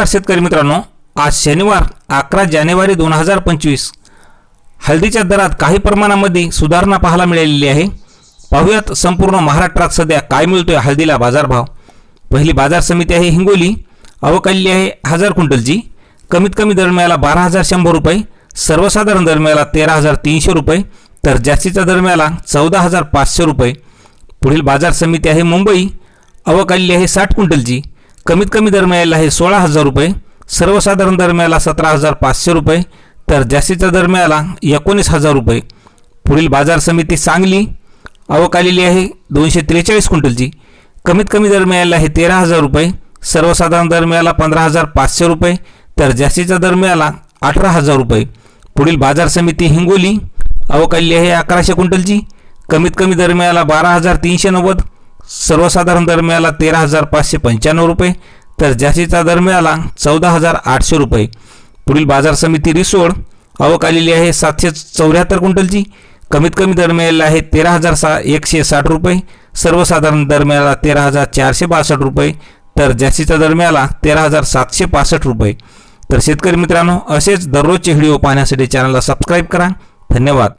नमस्कार शेतकरी मित्रांनो. आज शनिवार अकरा जानेवारी दोन हजार पंचवीस. हळदीच्या दरात काही प्रमाणामध्ये सुधारणा पाहायला मिळालेली आहे. पाहूयात संपूर्ण महाराष्ट्रात सध्या काय मिळतोय हळदीला बाजारभाव. पहिली बाजार समिती आहे हिंगोली. अवकाली आहे हजार क्विंटलची. कमीत कमी दर मिळाला बारा हजार शंभर रुपये. सर्वसाधारण दर मिळाला तेरा हजार तीनशे रुपये. तर जास्तीचा दर मिळाला चौदा हजार पाचशे रुपये. पुढील बाजार समिती आहे मुंबई. अवकाली आहे साठ क्विंटलची. कमीत कमी दर आहे सोळा हजार रुपये सर्वसाधारण दर मिळाला सतरा हजार पाचशे रुपये तर जास्तीचा दर मिळाला एकोणीस हजार रुपये. पुढील बाजार समिती सांगली अवकालेली आहे दोनशे त्रेचाळीस क्विंटलची. कमीत कमी दर मिळाला आहे तेरा हजार रुपये सर्वसाधारण दर मिळाला पंधरा हजार पाचशे रुपये तर जास्तीचा दर मिळाला अठरा हजार रुपये. पुढील बाजार समिती हिंगोली अवकाली आहे अकराशे क्विंटलची. कमीत कमी दर मिळाला बारा हजार तीनशे नव्वद सर्वसाधारण दर मिळाला तेरा हजार पाचशे पंच्याण्णव रुपये तर जास्तीचा दर मिळाला चौदा हजार आठशे रुपये. पुढील बाजार समिती रिसोड आवक आलेली आहे सातशे चौऱ्याहत्तर क्विंटलची. कमीत कमी दर मिळाला आहे तेरा हजार सा एकशे साठ रुपये. सर्वसाधारण दर मिळाला तेरा हजार चारशे बासष्ट रुपये तर जास्तीचा दर मिळाला तेरा हजार सातशे पासष्ट रुपये. तर शेतकरी मित्रांनो असेच दररोजचे व्हिडिओ पाहण्यासाठी चॅनलला सबस्क्राईब करा. धन्यवाद.